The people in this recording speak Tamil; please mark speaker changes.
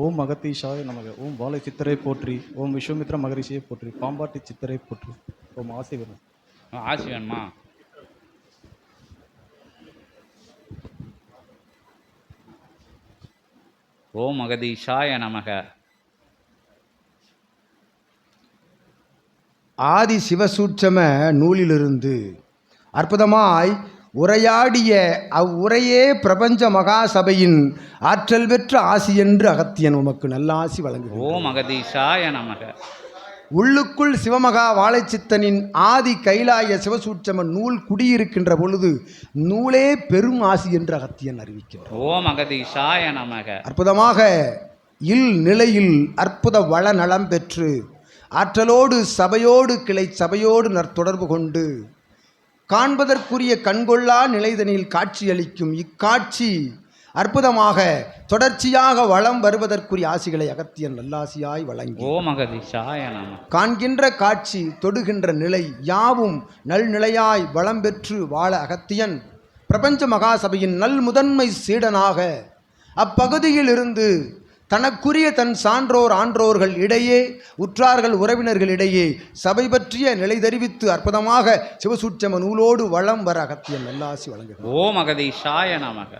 Speaker 1: ஓம் அகத்தீஷாய நமக. ஓம் வாழை சித்தரை போற்றி. ஓம் விஸ்வமித்ர மகரிஷியை போற்றி. பாம்பாட்டி சித்தரை போற்றி. ஓம் ஆசிவரம்.
Speaker 2: ஆசி வேணுமா ஓம் அகதீஷாய நமக.
Speaker 3: ஆதி சிவசூட்சம நூலிலிருந்து அற்புதமாய் உரையாடிய அவ்வுரையே பிரபஞ்ச மகாசபையின் ஆற்றல் பெற்ற ஆசி என்று அகத்தியன் உமக்கு நல்லாசி வழங்குகிறேன்
Speaker 2: ஓம் அகதீஷாய நமக.
Speaker 3: உள்ளுக்குள் சிவமகா வாழைச்சித்தனின் ஆதி கைலாய சிவசூட்சம நூல் குடியிருக்கின்ற பொழுது நூலே பெரும் ஆசி என்று அகத்தியன் அறிவிக்கின்றார்
Speaker 2: ஓம் அகதீஷாய நமக.
Speaker 3: அற்புதமாக இல் நிலையில் அற்புத வள நலம் பெற்று ஆற்றலோடு சபையோடு கிளை சபையோடு நற்தொடர்பு கொண்டு காண்பதற்குரிய கண்கொள்ளா நிலைதனில் காட்சியளிக்கும் இக்காட்சி அற்புதமாக தொடர்ச்சியாக வளம் வருவதற்குரிய ஆசிகளை அகத்தியன் நல்லாசியாய் வழங்கி காண்கின்ற காட்சி தொடுகின்ற நிலை யாவும் நல்நிலையாய் வளம் பெற்று வாழ அகத்தியன் பிரபஞ்ச மகாசபையின் நல் முதன்மை சீடனாக அப்பகுதியில் இருந்து தனக்குரிய தன் சான்றோர் ஆன்றோர்கள் இடையே உற்றார்கள் உறவினர்கள் இடையே சபை பற்றிய நிலை தெரிவித்து அற்புதமாக சிவசூட்சம நூலோடு வளம் வர அகத்தியன் நல்லாசி வழங்குகிறார்.
Speaker 2: ஓம் அகதீஷாய நமக.